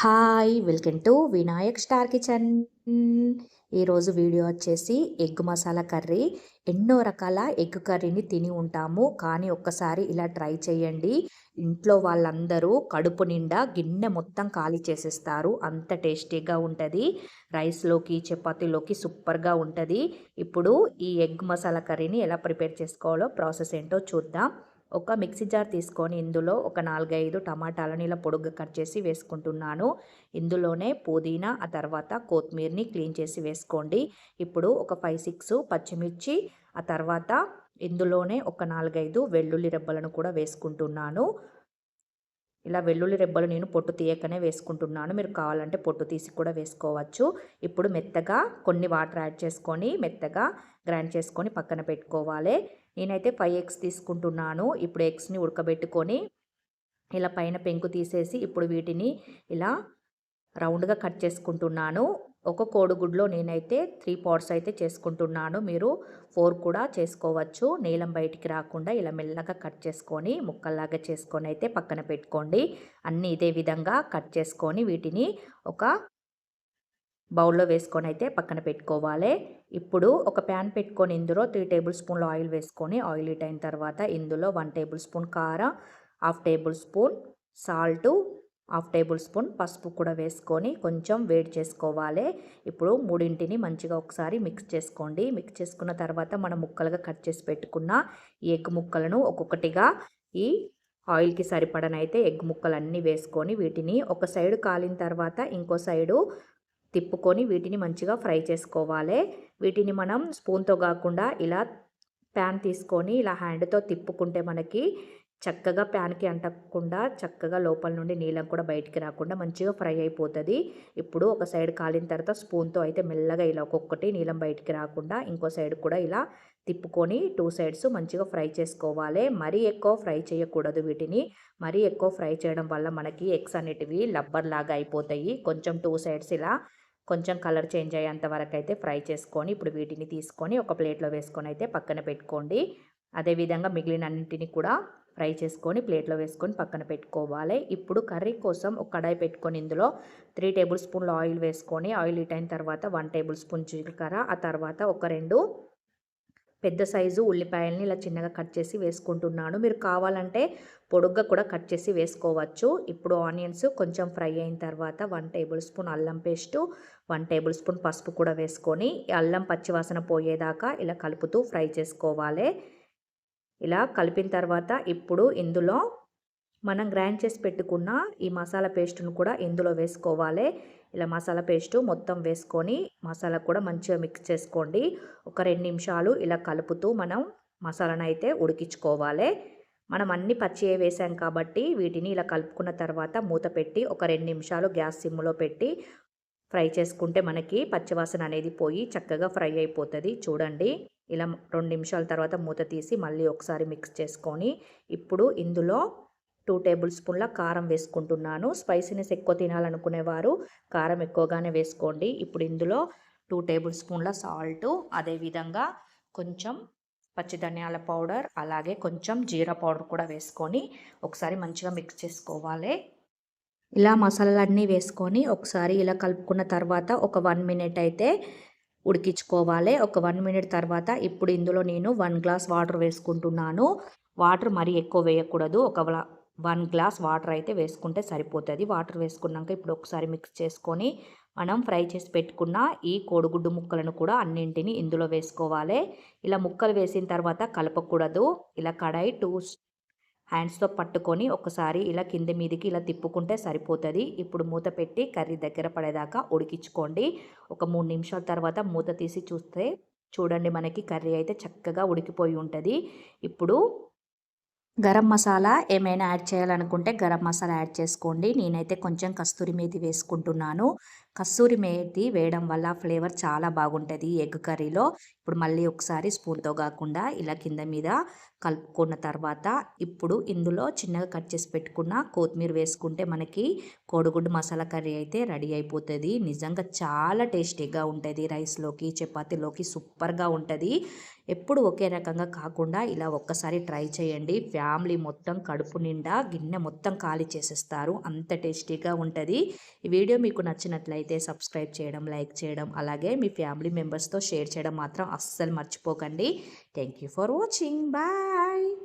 Hi welcome to Vinayak star kitchen. ఈరోజు video వచ్చేసి egg masala curry. ఎన్నో రకాల ఎగ్ కర్రీని తిని ఉంటాము కానీ ఒక్కసారి ఇలా ట్రై చేయండి. ఇంట్లో వాళ్ళందరూ కడుపు నిండా గిన్నె మొత్తం ఖాళీ చేసేస్తారు అంత టేస్టీగా ఉంటుంది. రైస్లోకి చపాతీలోకి సూపర్గా ఉంటుంది. ఇప్పుడు ఈ ఎగ్ మసాలా కర్రీని ఎలా ప్రిపేర్ చేసుకోవాలో ప్రాసెస్ ఏంటో చూద్దాం. ఒక మిక్సీ జార్ తీసుకొని ఇందులో ఒక నాలుగైదు టమాటాలను ఇలా పొడుగ్గా కట్ చేసి వేసుకుంటున్నాను. ఇందులోనే పుదీనా ఆ తర్వాత కొత్తిమీరని క్లీన్ చేసి వేసుకోండి. ఇప్పుడు ఒక ఫైవ్ సిక్స్ పచ్చిమిర్చి ఆ తర్వాత ఇందులోనే ఒక నాలుగైదు వెల్లుల్లి రెబ్బలను కూడా వేసుకుంటున్నాను. ఇలా వెల్లుల్లి రెబ్బలు నేను పొట్టు తీయకనే వేసుకుంటున్నాను. మీరు కావాలంటే పొట్టు తీసి కూడా వేసుకోవచ్చు. ఇప్పుడు మెత్తగా కొన్ని వాటర్ యాడ్ చేసుకొని మెత్తగా గ్రైండ్ చేసుకొని పక్కన పెట్టుకోవాలి. నేనైతే ఫైవ్ ఎగ్స్ తీసుకుంటున్నాను. ఇప్పుడు ఎగ్స్ని ఉడకబెట్టుకొని ఇలా పైన పెంకు తీసేసి ఇప్పుడు వీటిని ఇలా రౌండ్గా కట్ చేసుకుంటున్నాను. ఒక కోడిగుడ్లో నేనైతే త్రీ పార్ట్స్ అయితే చేసుకుంటున్నాను. మీరు ఫోర్ కూడా చేసుకోవచ్చు. నీలం బయటికి రాకుండా ఇలా మెల్లగా కట్ చేసుకొని ముక్కల్లాగా చేసుకొని అయితే పక్కన పెట్టుకోండి. అన్నీ ఇదే విధంగా కట్ చేసుకొని వీటిని ఒక బౌల్లో వేసుకొని అయితే పక్కన పెట్టుకోవాలి. ఇప్పుడు ఒక ప్యాన్ పెట్టుకొని ఇందులో త్రీ టేబుల్ స్పూన్లు ఆయిల్ వేసుకొని ఆయిల్ హీట్ అయిన తర్వాత ఇందులో వన్ టేబుల్ స్పూన్ కారం half tablespoon salt half tablespoon పసుపు కూడా వేసుకొని కొంచెం వేడి చేసుకోవాలి. ఇప్పుడు మూడింటిని మంచిగా ఒకసారి మిక్స్ చేసుకోండి. మిక్స్ చేసుకున్న తర్వాత మనం ముక్కలుగా కట్ చేసి పెట్టుకున్న ఈ ఎగ్ ముక్కలను ఒక్కొక్కటిగా ఈ ఆయిల్కి సరిపడనైతే ఎగ్ ముక్కలన్నీ వేసుకొని వీటిని ఒక సైడ్ కాలిన తర్వాత ఇంకో సైడు తిప్పుకొని వీటిని మంచిగా ఫ్రై చేసుకోవాలి. వీటిని మనం స్పూన్తో కాకుండా ఇలా ప్యాన్ తీసుకొని ఇలా హ్యాండ్తో తిప్పుకుంటే మనకి చక్కగా ప్యాన్కి అంటకుండా చక్కగా లోపల నుండి నీళ్ళం కూడా బయటికి రాకుండా మంచిగా ఫ్రై అయిపోతుంది. ఇప్పుడు ఒక సైడ్ కాలిన తర్వాత స్పూన్తో అయితే మెల్లగా ఇలా ఒక్కొక్కటి నీళ్ళం బయటికి రాకుండా ఇంకో సైడ్ కూడా ఇలా తిప్పుకొని టూ సైడ్స్ మంచిగా ఫ్రై చేసుకోవాలి. మరీ ఎక్కువ ఫ్రై చేయకూడదు వీటిని. మరీ ఎక్కువ ఫ్రై చేయడం వల్ల మనకి ఎగ్స్ అనేటివి లబ్బర్ లాగా అయిపోతాయి. కొంచెం టూ సైడ్స్ ఇలా కొంచెం కలర్ చేంజ్ అయ్యేంత వరకు అయితే ఫ్రై చేసుకొని ఇప్పుడు వీటిని తీసుకొని ఒక ప్లేట్లో వేసుకొని అయితే పక్కన పెట్టుకోండి. అదేవిధంగా మిగిలిన అన్నింటిని కూడా ఫ్రై చేసుకొని ప్లేట్లో వేసుకొని పక్కన పెట్టుకోవాలి. ఇప్పుడు కర్రీ కోసం ఒక కడాయి పెట్టుకొని ఇందులో త్రీ టేబుల్ స్పూన్లు ఆయిల్ వేసుకొని ఆయిల్ హీట్ అయిన తర్వాత వన్ టేబుల్ స్పూన్ జీలకర్ర ఆ తర్వాత ఒక రెండు పెద్ద సైజు ఉల్లిపాయల్ని ఇలా చిన్నగా కట్ చేసి వేసుకుంటున్నాను. మీరు కావాలంటే పొడుగ్గా కూడా కట్ చేసి వేసుకోవచ్చు. ఇప్పుడు ఆనియన్స్ కొంచెం ఫ్రై అయిన తర్వాత వన్ టేబుల్ స్పూన్ అల్లం పేస్టు వన్ టేబుల్ స్పూన్ పసుపు కూడా వేసుకొని అల్లం పచ్చివాసన పోయేదాకా ఇలా కలుపుతూ ఫ్రై చేసుకోవాలి. ఇలా కలిపిన తర్వాత ఇప్పుడు ఇందులో మనం గ్రైండ్ చేసి పెట్టుకున్న ఈ మసాలా పేస్ట్ను కూడా ఇందులో వేసుకోవాలి. ఇలా మసాలా పేస్టు మొత్తం వేసుకొని మసాలా కూడా మంచిగా మిక్స్ చేసుకోండి. ఒక రెండు నిమిషాలు ఇలా కలుపుతూ మనం మసాలాను అయితే ఉడికించుకోవాలి. మనం అన్ని పచ్చి వేసాం కాబట్టి వీటిని ఇలా కలుపుకున్న తర్వాత మూత పెట్టి ఒక రెండు నిమిషాలు గ్యాస్ సిమ్లో పెట్టి ఫ్రై చేసుకుంటే మనకి పచ్చివాసన అనేది పోయి చక్కగా ఫ్రై అయిపోతుంది. చూడండి. ఇలా రెండు నిమిషాల తర్వాత మూత తీసి మళ్ళీ ఒకసారి మిక్స్ చేసుకొని ఇప్పుడు ఇందులో టూ టేబుల్ స్పూన్ల కారం వేసుకుంటున్నాను. స్పైసీనెస్ ఎక్కువ తినాలనుకునేవారు కారం ఎక్కువగానే వేసుకోండి. ఇప్పుడు ఇందులో టూ టేబుల్ స్పూన్ల సాల్ట్ అదేవిధంగా కొంచెం పచ్చి ధనియాల పౌడర్ అలాగే కొంచెం జీరా పౌడర్ కూడా వేసుకొని ఒకసారి మంచిగా మిక్స్ చేసుకోవాలి. ఇలా మసాలాలన్నీ వేసుకొని ఒకసారి ఇలా కలుపుకున్న తర్వాత ఒక వన్ మినిట్ అయితే ఉడికించుకోవాలి. ఒక వన్ మినిట్ తర్వాత ఇప్పుడు ఇందులో నేను వన్ గ్లాస్ వాటర్ వేసుకుంటున్నాను. వాటర్ మరీ ఎక్కువ వేయకూడదు. ఒక వన్ గ్లాస్ వాటర్ అయితే వేసుకుంటే సరిపోతుంది. వాటర్ వేసుకున్నాక ఇప్పుడు ఒకసారి మిక్స్ చేసుకొని మనం ఫ్రై చేసి పెట్టుకున్న ఈ కోడిగుడ్డు ముక్కలను కూడా అన్నింటిని ఇందులో వేసుకోవాలి. ఇలా ముక్కలు వేసిన తర్వాత కలపకూడదు. ఇలా కడాయి టూ హ్యాండ్స్తో పట్టుకొని ఒకసారి ఇలా కింద మీదికి ఇలా తిప్పుకుంటే సరిపోతుంది. ఇప్పుడు మూత పెట్టి కర్రీ దగ్గర పడేదాకా ఉడికించుకోండి. ఒక మూడు నిమిషాల తర్వాత మూత తీసి చూస్తే చూడండి మనకి కర్రీ అయితే చక్కగా ఉడికిపోయి ఉంటుంది. ఇప్పుడు గరం మసాలా ఏమైనా యాడ్ చేయాలనుకుంటే గరం మసాలా యాడ్ చేసుకోండి. నేనైతే కొంచెం కస్తూరి మేతి వేసుకుంటున్నాను. కస్తూరి మేతి వేయడం వల్ల ఫ్లేవర్ చాలా బాగుంటుంది ఎగ్ కర్రీలో. ఇప్పుడు మళ్ళీ ఒకసారి స్పూన్తో కాకుండా ఇలా కింద మీద కలుపుకున్న తర్వాత ఇప్పుడు ఇందులో చిన్నగా కట్ చేసి పెట్టుకున్న కొత్తిమీర వేసుకుంటే మనకి కోడిగుడ్డు మసాలా కర్రీ అయితే రెడీ అయిపోతుంది. నిజంగా చాలా టేస్టీగా ఉంటుంది రైస్లోకి చపాతీలోకి సూపర్గా ఉంటుంది. ఎప్పుడు ఒకే రకంగా కాకుండా ఇలా ఒక్కసారి ట్రై చేయండి. ఫ్యామిలీ మొత్తం కడుపు నిండా గిన్నె మొత్తం ఖాళీ చేసేస్తారు. అంత టేస్టీగా ఉంటుంది. ఈ వీడియో మీకు నచ్చినట్లయితే సబ్స్క్రైబ్ చేయడం లైక్ చేయడం అలాగే మీ ఫ్యామిలీ మెంబర్స్తో షేర్ చేయడం మాత్రం అస్సలు మర్చిపోకండి. Thank you for watching. Bye. Bye.